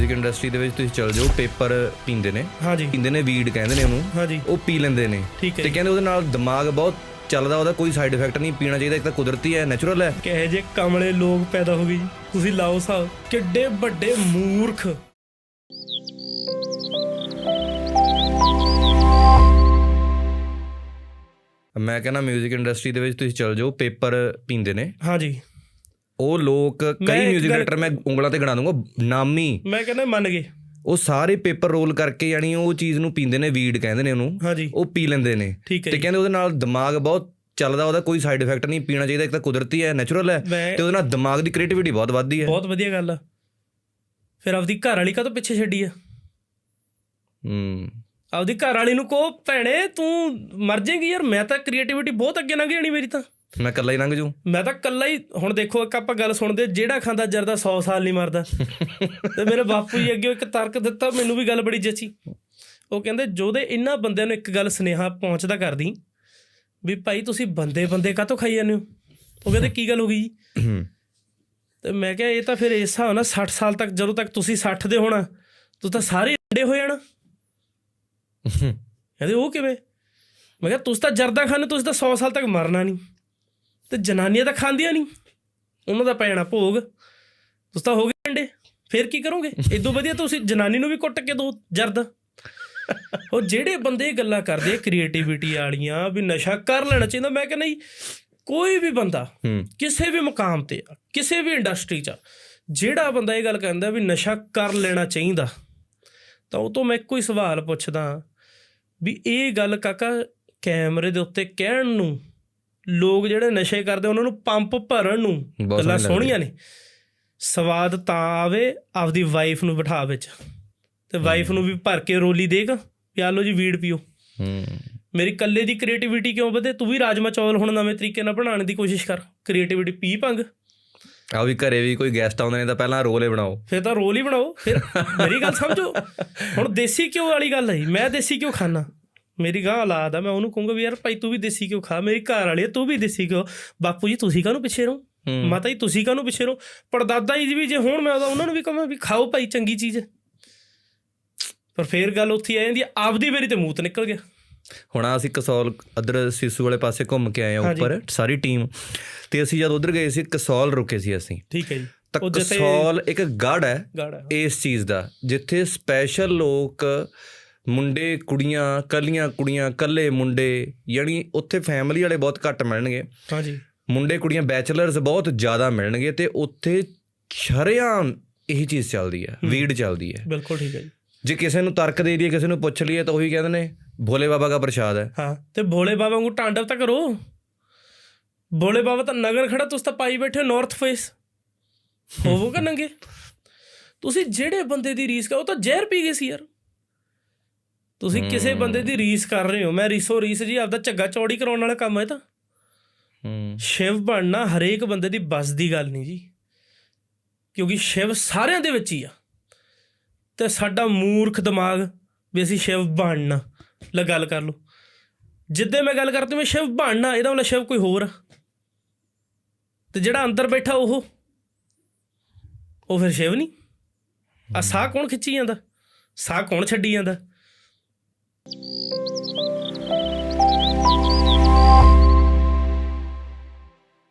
뮤직 industry ਦੇ ਵਿੱਚ ਤੁਸੀਂ ਚਲ ਜਾਓ ਪੇਪਰ ਪੀਂਦੇ ਨੇ ਹਾਂਜੀ ਪੀਂਦੇ ਨੇ ਵੀਡ ਕਹਿੰਦੇ ਨੇ ਉਹਨੂੰ ਹਾਂਜੀ ਉਹ ਪੀ ਲੈਂਦੇ ਨੇ ਠੀਕ ਹੈ ਤੇ ਕਹਿੰਦੇ ਉਹਦੇ ਨਾਲ ਦਿਮਾਗ ਬਹੁਤ ਚੱਲਦਾ ਉਹਦਾ ਕੋਈ ਸਾਈਡ ਇਫੈਕਟ ਨਹੀਂ ਪੀਣਾ ਚਾਹੀਦਾ ਇੱਕ ਤਾਂ ਕੁਦਰਤੀ ਹੈ ਨੈਚੁਰਲ ਹੈ ਕਹੇ ਜੇ ਕਮਲੇ ਲੋਕ ਪੈਦਾ ਹੋ ਗਏ ਜੀ ਤੁਸੀਂ ਲਾਓ ਹਿਸਾਬ ਕਿੱਡੇ ਵੱਡੇ ਮੂਰਖ ਮੈਂ ਕਹਿੰਦਾ 뮤직 ਇੰਡਸਟਰੀ ਦੇ ਵਿੱਚ ਤੁਸੀਂ ਚਲ ਜਾਓ ਪੇਪਰ ਪੀਂਦੇ ਨੇ ਹਾਂਜੀ ਉਹ ਲੋਕ ਕਈ 뮤직 ਡਾਇਰੈਕਟਰ ਮੈਂ ਉਂਗਲਾਂ ਤੇ ਗਣਾ ਦੂੰਗਾ ਨਾਮੀ। ਮੈਂ ਕਹਿੰਦਾ ਮੰਨ ਗਏ। ਉਹ ਸਾਰੇ ਪੇਪਰ ਰੋਲ ਕਰਕੇ ਯਾਨੀ ਉਹ ਚੀਜ਼ ਨੂੰ ਪੀਂਦੇ ਨੇ ਵੀਡ ਕਹਿੰਦੇ ਨੇ ਉਹਨੂੰ ਹਾਂਜੀ। ਉਹ ਪੀ ਲੈਂਦੇ ਨੇ। ਤੇ ਕਹਿੰਦੇ ਉਹਦੇ ਨਾਲ ਦਿਮਾਗ ਬਹੁਤ ਚੱਲਦਾ ਉਹਦਾ ਕੋਈ ਸਾਈਡ ਇਫੈਕਟ ਨਹੀਂ ਪੀਣਾ ਚਾਹੀਦਾ ਇੱਕ ਤਾਂ ਕੁਦਰਤੀ ਹੈ ਨੈਚੁਰਲ ਹੈ ਤੇ ਉਹਦੇ ਨਾਲ ਦਿਮਾਗ ਦੀ ਕ੍ਰੀਏਟੀਵਿਟੀ ਬਹੁਤ ਵੱਧਦੀ ਹੈ। ਬਹੁਤ ਵਧੀਆ ਗੱਲ ਆ। ਫਿਰ ਆਪਦੀ ਘਰ ਵਾਲੀ ਕਾ ਪਿੱਛੇ ਛੱਡੀ ਆ? ਹੂੰ। ਆਪਦੀ ਘਰ ਵਾਲੀ ਨੂੰ ਕਹੋ ਭੈਣੇ ਤੂੰ ਮਰ ਜਾਏਗੀ ਯਾਰ ਮੈਂ ਤਾਂ ਕ੍ਰੀਏਟੀਵਿਟੀ ਬਹੁਤ ਅੱਗੇ ਲੰਘ ਜਾਣੀ ਮੇਰੀ ਤਾਂ। ਮੈਂ ਇਕੱਲਾ ਹੀ ਲੰਘ ਜੂ ਮੈਂ ਤਾਂ ਕੱਲਾ ਹੀ ਹੁਣ ਦੇਖੋ ਇੱਕ ਆਪਾਂ ਗੱਲ ਸੁਣਦੇ ਜਿਹੜਾ ਖਾਂਦਾ ਜਰਦਾ 100 ਸਾਲ ਨਹੀਂ ਮਰਦਾ। ਤੇ ਮੇਰੇ ਬਾਪੂ ਜੀ ਅੱਗੇ ਇੱਕ ਤਰਕ ਦਿੱਤਾ ਮੈਨੂੰ ਵੀ ਗੱਲ ਬੜੀ ਜੱਚੀ। ਉਹ ਕਹਿੰਦੇ ਜੋਦੇ ਇੰਨਾ ਬੰਦਿਆਂ ਨੂੰ ਇੱਕ ਗੱਲ ਸੁਨੇਹਾ ਪਹੁੰਚਦਾ ਕਰਦੀ ਵੀ ਭਾਈ ਤੁਸੀਂ ਬੰਦੇ ਬੰਦੇ ਕਾਹਤੋਂ ਖਾਈ ਜਾਂਦੇ ਹੋ? ਉਹ ਕਹਿੰਦੇ ਕੀ ਗੱਲ ਹੋ ਗਈ? ਤੇ ਮੈਂ ਕਿਹਾ ਇਹ ਤਾਂ ਫਿਰ ਇਸ ਹਿਸਾਬ ਨਾਲ 60 ਸਾਲ ਤੱਕ ਜਦੋਂ ਤੱਕ ਤੁਸੀਂ 60 ਦੇ ਹੋਣਾ ਤੂੰ ਤਾਂ ਸਾਰੇ ਅੱਡੇ ਹੋ ਜਾਣਾ। ਕਹਿੰਦੇ ਉਹ ਕਿਵੇਂ? ਮੈਂ ਕਿਹਾ ਤੁਸੀਂ ਤਾਂ ਜਰਦਾ ਖਾਣੇ ਤੁਸੀਂ ਤਾਂ 100 ਸਾਲ ਤੱਕ ਮਰਨਾ ਨਹੀਂ ਤੇ ਜਨਾਨੀਆਂ ਤਾਂ ਖਾਂਦੀਆਂ ਨਹੀਂ। ਉਹਨਾਂ ਦਾ ਪੈਣਾ ਭੋਗ। ਤੁਸੀਂ ਤਾਂ ਹੋ ਗਏ ਅੰਡੇ। ਫਿਰ ਕੀ ਕਰੋਗੇ? ਇਦੋਂ ਵਧੀਆ ਤੁਸੀਂ ਜਨਾਨੀ ਨੂੰ ਵੀ ਕੁੱਟ ਕੇ ਦੋ ਜਰਦਾ। ਉਹ ਜਿਹੜੇ ਬੰਦੇ ਇਹ ਗੱਲਾਂ ਕਰਦੇ ਕ੍ਰੀਏਟੀਵਿਟੀ ਵਾਲੀਆਂ ਵੀ ਨਸ਼ਾ ਕਰ ਲੈਣਾ ਚਾਹੀਦਾ ਮੈਂ ਕਹਿੰਦਾ ਜੀ ਕੋਈ ਵੀ ਬੰਦਾ ਕਿਸੇ ਵੀ ਮੁਕਾਮ ਤੇ ਆ, ਕਿਸੇ ਵੀ ਇੰਡਸਟਰੀ 'ਚ ਜਿਹੜਾ ਬੰਦਾ ਇਹ ਗੱਲ ਕਹਿੰਦਾ ਵੀ ਨਸ਼ਾ ਕਰ ਲੈਣਾ ਚਾਹੀਦਾ ਤਾਂ ਉਹ ਤੋਂ ਮੈਂ ਇੱਕੋ ਹੀ ਸਵਾਲ ਪੁੱਛਦਾ ਵੀ ਇਹ ਗੱਲ ਕਾਕਾ ਕੈਮਰੇ ਦੇ ਉੱਤੇ ਕਹਿਣ ਨੂੰ ਲੋਕ ਜਿਹੜੇ ਨਸ਼ੇ ਕਰਦੇ ਉਹਨਾਂ ਨੂੰ ਪੰਪ ਭਰਨ ਨੂੰ ਗੱਲਾਂ ਸੋਹਣੀ ਸੋਹਣੀਆਂ ਨੇ। ਸਵਾਦ ਤਾਂ ਆਵੇ ਆਪਦੀ ਵਾਈਫ ਨੂੰ ਬਿਠਾ ਵਿੱਚ। ਤੇ ਵਾਈਫ ਨੂੰ ਵੀ ਭਰ ਕੇ ਰੋਲੀ ਦੇਗਾ ਪਿਆ ਲਓ ਜੀ ਵੀੜ ਪੀਓ। ਹੂੰ। ਮੇਰੀ ਕੱਲੇ ਦੀ ਕ੍ਰੀਏਟੀਵਿਟੀ ਕਿਉਂ ਵਧੇ? ਤੂੰ ਵੀ ਰਾਜਮਾ ਚੌਲ ਹੁਣ ਨਵੇਂ ਤਰੀਕੇ ਨਾਲ ਬਣਾਉਣ ਦੀ ਕੋਸ਼ਿਸ਼ ਕਰ। ਕ੍ਰੀਏਟੀਵਿਟੀ ਪੀ ਭੰਗ। ਆ ਵੀ ਘਰੇ ਵੀ ਕੋਈ ਗੈਸਟ ਆਉਂਦੇ ਨੇ ਤਾਂ ਪਹਿਲਾਂ ਰੋਲੇ ਬਣਾਓ। ਫਿਰ ਤਾਂ ਰੋਲ ਹੀ ਬਣਾਓ। ਫਿਰ ਮੇਰੀ ਗੱਲ ਸਮਝੋ। ਹੁਣ ਦੇਸੀ ਘਿਓ ਵਾਲੀ ਗੱਲ ਹੈ ਮੈਂ ਦੇਸੀ ਘਿਓ ਖਾਣਾ ਮੇਰੀ ਗਾਂ ਔਲਾਦ ਆ ਮੈਂ ਉਹਨੂੰ ਕਹੂੰਗਾ ਵੀ ਯਾਰ ਭਾਈ ਤੂੰ ਵੀ ਦੇਸੀ ਘਿਓ ਖਾ। ਮੇਰੀ ਘਰ ਵਾਲੀ ਤੂੰ ਵੀ ਦੇਸੀ ਘਿਓ। ਬਾਪੂ ਜੀ ਤੁਸੀਂ ਕਾਹਨੂੰ ਪਿੱਛੇ ਰਹੋ? ਹੂੰ। ਮਾਤਾ ਜੀ ਤੁਸੀਂ ਕਾਹਨੂੰ ਪਿੱਛੇ ਰਹੋ? ਪੜਦਾਦਾ ਜੀ ਵੀ ਜੇ ਹੁਣ ਮੈਂ ਉਹਦਾ ਉਹਨਾਂ ਨੂੰ ਵੀ ਕਹਾਂ ਵੀ ਖਾਓ ਭਾਈ ਚੰਗੀ ਚੀਜ਼। ਪਰ ਫੇਰ ਗੱਲ ਉੱਥੇ ਆ ਜਾਂਦੀ ਆਪਦੀ ਵਾਰੀ ਤੇ ਮੂਤ ਨਿਕਲ ਗਿਆ। ਹੁਣ ਅਸੀਂ ਕਸੌਲ ਅਦਰ ਸਿਸੂ ਵਾਲੇ ਪਾਸੇ ਘੁੰਮ ਕੇ ਆਏ ਆ। ਉੱਪਰ ਸਾਰੀ ਟੀਮ ਤੇ ਅਸੀਂ ਜਦ ਉਧਰ ਗਏ ਸੀ ਕਸੌਲ ਰੁਕੇ ਸੀ ਅਸੀਂ। ਠੀਕ ਹੈ ਜੀ। ਤਾਂ ਕਸੌਲ ਇੱਕ ਗੜ ਹੈ ਇਸ ਚੀਜ਼ ਦਾ ਜਿੱਥੇ ਸਪੈਸ਼ਲ ਲੋਕ ਮੁੰਡੇ ਕੁੜੀਆਂ ਕੱਲੀਆਂ ਕੁੜੀਆਂ ਕੱਲੇ ਮੁੰਡੇ ਯਾਨੀ ਉੱਥੇ ਫੈਮਿਲੀ ਵਾਲੇ ਬਹੁਤ ਘੱਟ ਮਿਲਣਗੇ। ਹਾਂਜੀ। ਮੁੰਡੇ ਕੁੜੀਆਂ ਬੈਚਲਰਸ ਬਹੁਤ ਜ਼ਿਆਦਾ ਮਿਲਣਗੇ ਤੇ ਉੱਥੇ ਸ਼ਰੇਆਮ ਇਹੀ ਚੀਜ਼ ਚੱਲਦੀ ਹੈ ਵੀਡ ਚੱਲਦੀ ਹੈ। ਬਿਲਕੁਲ ਠੀਕ ਹੈ ਜੀ। ਜੇ ਕਿਸੇ ਨੂੰ ਤਰਕ ਦੇ ਦਈਏ ਕਿਸੇ ਨੂੰ ਪੁੱਛ ਲਈਏ ਤਾਂ ਉਹੀ ਕਹਿੰਦੇ ਨੇ ਭੋਲੇ ਬਾਬਾ ਦਾ ਪ੍ਰਸ਼ਾਦ ਹੈ। ਹਾਂ ਤੇ ਭੋਲੇ ਬਾਬਾ ਨੂੰ ਟਾਂਡਵ ਤਾਂ ਕਰੋ। ਭੋਲੇ ਬਾਬਾ ਤਾਂ ਨਗਰ ਖੜਾ ਤੁਸੀਂ ਤਾਂ ਪਾਈ ਬੈਠੇ ਨਾਰਥ ਫੇਸ ਹੋਵੋਗਾ ਨੰਗੇ? ਤੁਸੀਂ ਜਿਹੜੇ ਬੰਦੇ ਦੀ ਰੀਸ ਕਰ ਉਹ ਤਾਂ ਜ਼ਹਿਰ ਪੀ ਗਏ ਸੀ ਯਾਰ। ਤੁਸੀਂ ਕਿਸੇ ਬੰਦੇ ਦੀ ਰੀਸ ਕਰ ਰਹੇ ਹੋ। ਮੈਂ ਰੀਸੋ ਰੀਸ ਜੀ ਆਪਦਾ ਝੱਗਾ ਚੌੜੀ ਕਰਾਉਣ ਵਾਲਾ ਕੰਮ ਹੈ ਤਾਂ। ਹੂੰ। ਸ਼ਿਵ ਬਣਨਾ ਹਰੇਕ ਬੰਦੇ ਦੀ ਬਸ ਦੀ ਗੱਲ ਨਹੀਂ ਜੀ। ਕਿਉਂਕਿ ਸ਼ਿਵ ਸਾਰਿਆਂ ਦੇ ਵਿੱਚ ਹੀ ਆ। ਤੇ ਸਾਡਾ ਮੂਰਖ ਦਿਮਾਗ ਵੀ ਅਸੀਂ ਸ਼ਿਵ ਬਣਨਾ। ਲੈ ਗੱਲ ਕਰ ਲਓ। ਜਿੱਦੇ ਮੈਂ ਗੱਲ ਕਰਦੀ ਮੈਂ ਸ਼ਿਵ ਬਣਨਾ ਇਹਦਾ ਮਤਲਬ ਸ਼ਿਵ ਕੋਈ ਹੋਰ ਆ। ਤੇ ਜਿਹੜਾ ਅੰਦਰ ਬੈਠਾ ਉਹ ਉਹ ਫਿਰ ਸ਼ਿਵ ਨਹੀਂ। ਆ ਸਾਹ ਕੌਣ ਖਿੱਚੀ ਜਾਂਦਾ? ਸਾਹ ਕੌਣ ਛੱਡੀ ਜਾਂਦਾ?